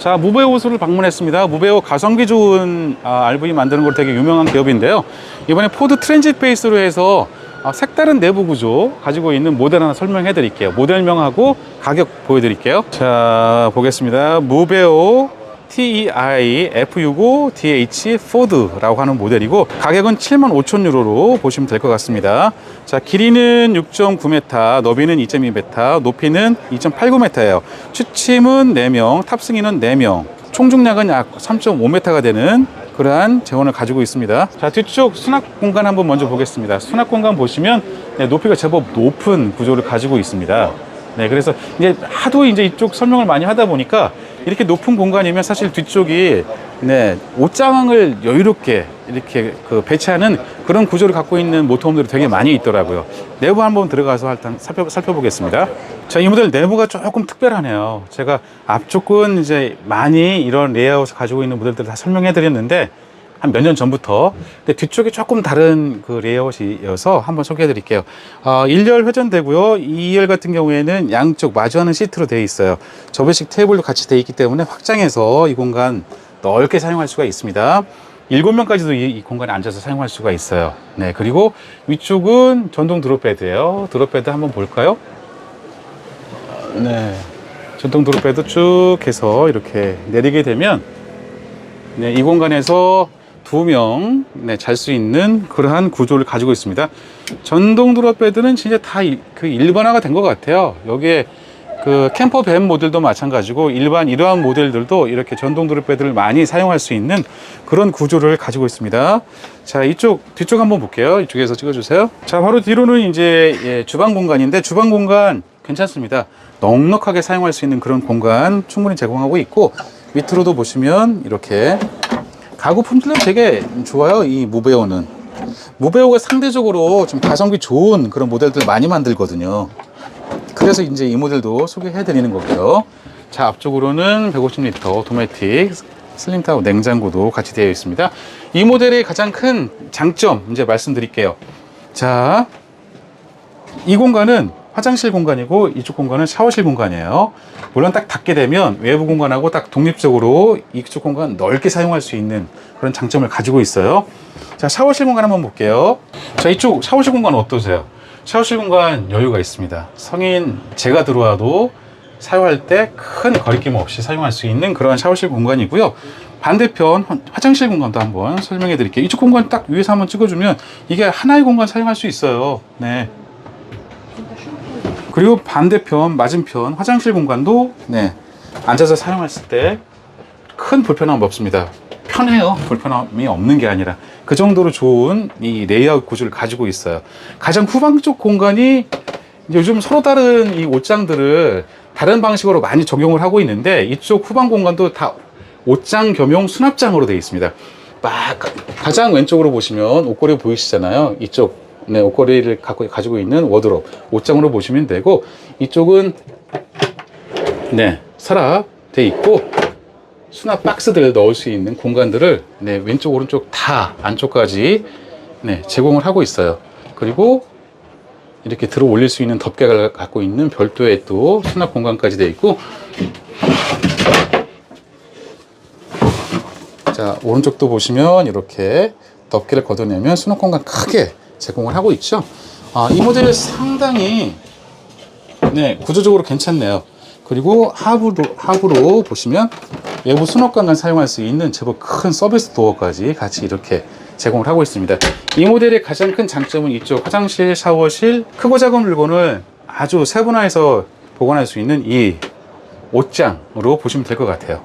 자, 무베오 호수를 방문했습니다. 무베오 가성비 좋은 아, RV 만드는 걸로 되게 유명한 기업인데요. 이번에 포드 트랜짓 베이스로 해서 아, 색다른 내부 구조 가지고 있는 모델 하나 설명해 드릴게요. 모델명하고 가격 보여드릴게요. 자, 보겠습니다. 무베오 TEI F65 DH 포드라고 하는 모델이고 가격은 7만 5천 유로로 보시면 될 것 같습니다. 자, 길이는 6.9m, 너비는 2.2m, 높이는 2.89m예요. 추침은 4명, 탑승인은 4명. 총중량은 약 3.5m가 되는 그러한 재원을 가지고 있습니다. 자, 뒤쪽 수납 공간 한번 먼저 보겠습니다. 수납 공간 보시면 네, 높이가 제법 높은 구조를 가지고 있습니다. 네, 그래서 이제 하도 이제 이쪽 설명을 많이 하다 보니까 이렇게 높은 공간이면 사실 뒤쪽이 네, 옷장을 여유롭게 이렇게 그 배치하는 그런 구조를 갖고 있는 모터홈들이 되게 많이 있더라고요. 내부 한번 들어가서 일단 살펴, 살펴보겠습니다. 자, 이 모델 내부가 조금 특별하네요. 제가 앞쪽은 이제 많이 이런 레이아웃을 가지고 있는 모델들을 다 설명해 드렸는데 한 몇 년 전부터. 근데 뒤쪽이 조금 다른 그 레이아웃이어서 한번 소개해 드릴게요. 어, 1열 회전되고요. 2열 같은 경우에는 양쪽 마주하는 시트로 되어 있어요. 접이식 테이블도 같이 되어 있기 때문에 확장해서 이 공간 넓게 사용할 수가 있습니다. 일곱 명까지도 이, 이 공간에 앉아서 사용할 수가 있어요. 네, 그리고 위쪽은 전동 드롭베드예요. 드롭베드 한번 볼까요? 네, 전동 드롭베드 쭉 해서 이렇게 내리게 되면 네, 이 공간에서 두 명, 네, 잘수 있는 그러한 구조를 가지고 있습니다. 전동 드롭베드는 진짜 다 그 일반화가 된 것 같아요. 여기에 그 캠퍼 밴 모델도 마찬가지고 일반 이러한 모델들도 이렇게 전동 드롭베드를 많이 사용할 수 있는 그런 구조를 가지고 있습니다. 자, 이쪽 뒤쪽 한번 볼게요. 이쪽에서 찍어주세요. 자, 바로 뒤로는 이제 예, 주방 공간인데 주방 공간 괜찮습니다. 넉넉하게 사용할 수 있는 그런 공간 충분히 제공하고 있고 밑으로도 보시면 이렇게 가구 품질은 되게 좋아요. 이 무베오는 무베오가 상대적으로 좀 가성비 좋은 그런 모델들 많이 만들거든요. 그래서 이제 이 모델도 소개해 드리는 거고요. 자, 앞쪽으로는 150리터 오토매틱 슬림타워 냉장고도 같이 되어 있습니다. 이 모델의 가장 큰 장점 이제 말씀드릴게요. 자, 이 공간은 화장실 공간이고 이쪽 공간은 샤워실 공간이에요. 물론 딱 닫게 되면 외부 공간하고 딱 독립적으로 이쪽 공간 넓게 사용할 수 있는 그런 장점을 가지고 있어요. 자, 샤워실 공간 한번 볼게요. 자, 이쪽 샤워실 공간 어떠세요? 샤워실 공간 여유가 있습니다. 성인 제가 들어와도 사용할 때 큰 거리낌 없이 사용할 수 있는 그런 샤워실 공간이고요. 반대편 화- 화장실 공간도 한번 설명해 드릴게요. 이쪽 공간 딱 위에서 한번 찍어주면 이게 하나의 공간 사용할 수 있어요. 네. 그리고 반대편 맞은편 화장실 공간도 네 앉아서 사용했을 때 큰 불편함 없습니다. 편해요. 불편함이 없는 게 아니라 그 정도로 좋은 이 레이아웃 구조를 가지고 있어요. 가장 후방 쪽 공간이 요즘 서로 다른 이 옷장들을 다른 방식으로 많이 적용을 하고 있는데 이쪽 후방 공간도 다 옷장 겸용 수납장으로 되어 있습니다. 막 가장 왼쪽으로 보시면 옷걸이 보이시잖아요. 이쪽 네, 옷걸이를 갖고 가지고 있는 워드롭 옷장으로 보시면 되고 이쪽은 네 서랍 돼 있고 수납 박스들을 넣을 수 있는 공간들을 네, 왼쪽 오른쪽 다 안쪽까지 네, 제공을 하고 있어요. 그리고 이렇게 들어 올릴 수 있는 덮개를 갖고 있는 별도의 또 수납 공간까지 되어 있고 자 오른쪽도 보시면 이렇게 덮개를 걷어내면 수납 공간 크게 제공을 하고 있죠. 아, 이 모델 상당히 네 구조적으로 괜찮네요. 그리고 하부로 하부로 보시면 외부 수납 공간 사용할 수 있는 제법 큰 서비스 도어까지 같이 이렇게 제공을 하고 있습니다. 이 모델의 가장 큰 장점은 이쪽 화장실, 샤워실, 크고 작은 물건을 아주 세분화해서 보관할 수 있는 이 옷장으로 보시면 될 것 같아요.